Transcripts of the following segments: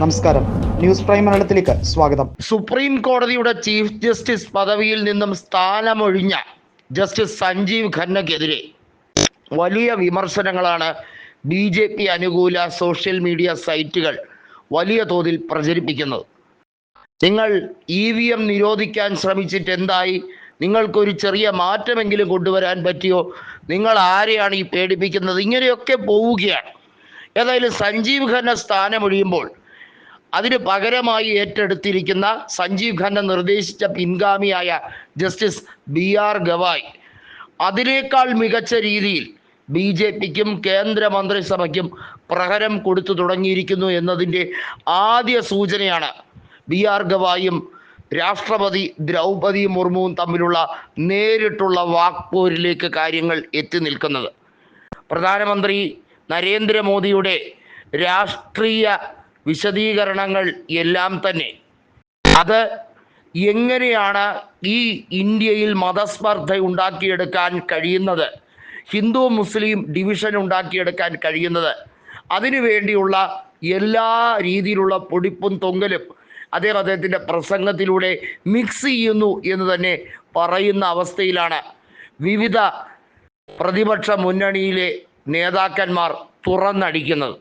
നമസ്കാരം. News prime മലയാളത്തിലേക്ക് സ്വാഗതം. സുപ്രീം കോടതിയുടെ ചീഫ് ജസ്റ്റിസ് പദവിയിൽ നിന്നും സ്ഥാനമൊഴിഞ്ഞ ജസ്റ്റിസ് സഞ്ജീവ് ഖന്നയ്ക്കെതിരെ വലിയ വിമർശനങ്ങളാണ് ബി ജെ പി അനുകൂല സോഷ്യൽ മീഡിയ സൈറ്റുകൾ വലിയ തോതിൽ പ്രചരിപ്പിക്കുന്നത്. നിങ്ങൾ ഇ വി എം നിരോധിക്കാൻ ശ്രമിച്ചിട്ട് എന്തായി നിങ്ങൾക്കൊരു ചെറിയ മാറ്റമെങ്കിലും കൊണ്ടുവരാൻ പറ്റിയോ? നിങ്ങൾ ആരെയാണ് ഈ പേടിപ്പിക്കുന്നത്? ഇങ്ങനെയൊക്കെ പോവുകയാണ്. ഏതായാലും സഞ്ജീവ് ഖന്ന സ്ഥാനമൊഴിയുമ്പോൾ അതിന് പകരമായി ഏറ്റെടുത്തിരിക്കുന്ന സഞ്ജീവ് ഖന്ന നിർദ്ദേശിച്ച പിൻഗാമിയായ ജസ്റ്റിസ് ബി ആർ ഗവായ്. അതിനേക്കാൾ മികച്ച രീതിയിൽ ബി ജെ പിക്കും കേന്ദ്ര മന്ത്രിസഭയ്ക്കും പ്രഹരം കൊടുത്തു തുടങ്ങിയിരിക്കുന്നു എന്നതിന്റെ ആദ്യ സൂചനയാണ് ബി ആർ ഗവായും രാഷ്ട്രപതി ദ്രൗപതി മുർമുവും തമ്മിലുള്ള നേരിട്ടുള്ള വാക്പോരിലേക്ക് കാര്യങ്ങൾ എത്തി നിൽക്കുന്നത്. പ്രധാനമന്ത്രി നരേന്ദ്രമോദിയുടെ രാഷ്ട്രീയ വിശദീകരണങ്ങൾ എല്ലാം തന്നെ. അത് എങ്ങനെയാണ് ഈ ഇന്ത്യയിൽ മതസ്പർദ്ധ ഉണ്ടാക്കിയെടുക്കാൻ കഴിയുന്നത്? ഹിന്ദു മുസ്ലിം ഡിവിഷൻ ഉണ്ടാക്കിയെടുക്കാൻ കഴിയുന്നത്? അതിനു വേണ്ടിയുള്ള എല്ലാ രീതിയിലുള്ള പൊടിപ്പും തൊങ്കലും അദ്ദേഹം അദ്ദേഹത്തിന്റെ പ്രസംഗത്തിലൂടെ മിക്സ് ചെയ്യുന്നു എന്ന് തന്നെ പറയുന്ന അവസ്ഥയിലാണ്. വിവിധ പ്രതിപക്ഷ മുന്നണിയിലെ നേതാക്കന്മാർ തുറന്നടിക്കുന്നത്.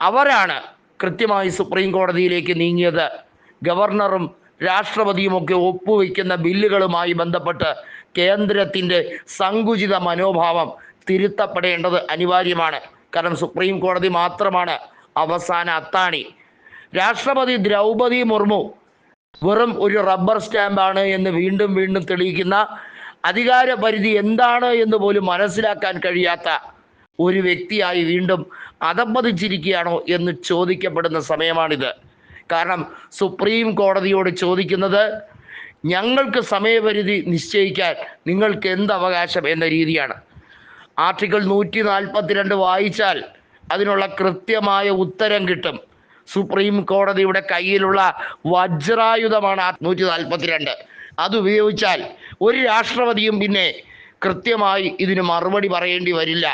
അവരാണ് കൃത്യമായി സുപ്രീം കോടതിയിലേക്ക് നീങ്ങിയത്. ഗവർണറും രാഷ്ട്രപതിയുമൊക്കെ ഒപ്പുവെക്കുന്ന ബില്ലുകളുമായി ബന്ധപ്പെട്ട് കേന്ദ്രത്തിന്റെ സങ്കുചിത മനോഭാവം തിരുത്തപ്പെടേണ്ടത് അനിവാര്യമാണ്. കാരണം സുപ്രീം കോടതി മാത്രമാണ് അവസാന അത്താണി. രാഷ്ട്രപതി ദ്രൗപതി മുർമു വെറും ഒരു റബ്ബർ സ്റ്റാമ്പാണ് എന്ന് വീണ്ടും വീണ്ടും തെളിയിക്കുന്ന അധികാര പരിധി എന്താണ് എന്ന് പോലും മനസ്സിലാക്കാൻ കഴിയാത്ത ഒരു വ്യക്തിയായി വീണ്ടും അധപ്പതിച്ചിരിക്കുകയാണോ എന്ന് ചോദിക്കപ്പെടുന്ന സമയമാണിത്. കാരണം സുപ്രീം കോടതിയോട് ചോദിക്കുന്നത് ഞങ്ങൾക്ക് സമയപരിധി നിശ്ചയിക്കാൻ നിങ്ങൾക്ക് എന്ത് അവകാശം എന്ന രീതിയാണ്. ആർട്ടിക്കിൾ നൂറ്റി നാൽപ്പത്തിരണ്ട് വായിച്ചാൽ അതിനുള്ള കൃത്യമായ ഉത്തരം കിട്ടും. സുപ്രീം കോടതിയുടെ കയ്യിലുള്ള വജ്രായുധമാണ് നൂറ്റി നാൽപ്പത്തിരണ്ട് അതുപയോഗിച്ചാൽ ഒരു രാഷ്ട്രപതിയും പിന്നെ കൃത്യമായി ഇതിന് മറുപടി പറയേണ്ടി വരില്ല.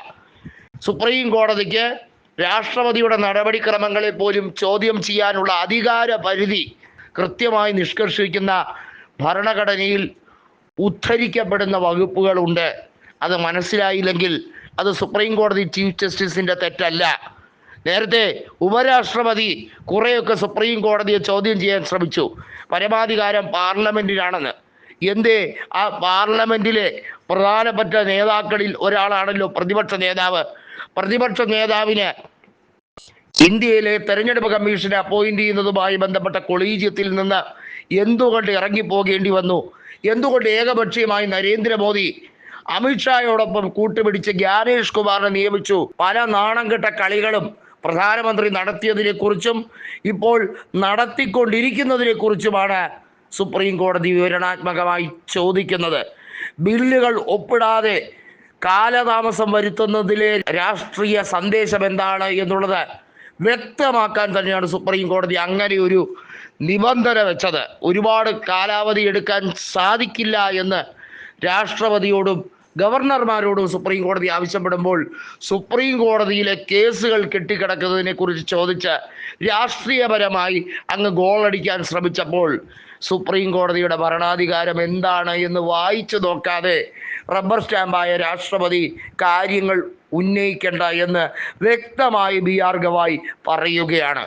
സുപ്രീം കോടതിക്ക് രാഷ്ട്രപതിയുടെ നടപടിക്രമങ്ങളെ പോലും ചോദ്യം ചെയ്യാനുള്ള അധികാര പരിധി കൃത്യമായി നിഷ്കർഷിക്കുന്ന ഭരണഘടനയിൽ ഉദ്ധരിക്കപ്പെടുന്ന വകുപ്പുകളുണ്ട് അത് മനസ്സിലായില്ലെങ്കിൽ അത് സുപ്രീം കോടതി ചീഫ് ജസ്റ്റിസിന്റെ തെറ്റല്ല. നേരത്തെ ഉപരാഷ്ട്രപതി കുറേയൊക്കെ സുപ്രീം കോടതിയെ ചോദ്യം ചെയ്യാൻ ശ്രമിച്ചു. പരമാധികാരം പാർലമെന്റിനാണെന്ന് എന്തേ? ആ പാർലമെന്റിലെ പ്രധാനപ്പെട്ട നേതാക്കളിൽ ഒരാളാണല്ലോ പ്രതിപക്ഷ നേതാവ്. പ്രതിപക്ഷ നേതാവിന് ഇന്ത്യയിലെ തെരഞ്ഞെടുപ്പ് കമ്മീഷനെ അപ്പോയിന്റ് ചെയ്യുന്നതുമായി ബന്ധപ്പെട്ട കൊളീജിയത്തിൽ നിന്ന് എന്തുകൊണ്ട് ഇറങ്ങിപ്പോകേണ്ടി വന്നു? എന്തുകൊണ്ട് ഏകപക്ഷീയമായി നരേന്ദ്രമോദി അമിത്ഷായോടൊപ്പം കൂട്ടുപിടിച്ച് ഗ്യാനേഷ് കുമാറിനെ നിയമിച്ചു? പല നാണം കെട്ട കളികളും പ്രധാനമന്ത്രി നടത്തിയതിനെ കുറിച്ചും ഇപ്പോൾ നടത്തിക്കൊണ്ടിരിക്കുന്നതിനെ കുറിച്ചുമാണ് സുപ്രീം കോടതി വിവരണാത്മകമായി ചോദിക്കുന്നത്. ബില്ലുകൾ ഒപ്പിടാതെ കാലതാമസം വരുത്തുന്നതിലെ രാഷ്ട്രീയ സന്ദേശം എന്താണ് എന്നുള്ളത് വ്യക്തമാക്കാൻ തന്നെയാണ് സുപ്രീം കോടതി അങ്ങനെ ഒരു നിബന്ധന വെച്ചത്. ഒരുപാട് കാലാവധി എടുക്കാൻ സാധിക്കില്ല എന്ന് രാഷ്ട്രപതിയോടും ഗവർണർമാരോടും സുപ്രീം കോടതി ആവശ്യപ്പെടുമ്പോൾ സുപ്രീം കോടതിയിലെ കേസുകൾ കെട്ടിക്കിടക്കുന്നതിനെ കുറിച്ച് ചോദിച്ച് രാഷ്ട്രീയപരമായി അങ്ങ് ഗോളടിക്കാൻ ശ്രമിച്ചപ്പോൾ സുപ്രീം കോടതിയുടെ ഭരണാധികാരം എന്താണ് എന്ന് വായിച്ചു നോക്കാതെ റബ്ബർ സ്റ്റാമ്പായ രാഷ്ട്രപതി കാര്യങ്ങൾ ഉന്നയിക്കേണ്ട എന്ന് വ്യക്തമായി ബി ആർ ഗവായ് പറയുകയാണ്.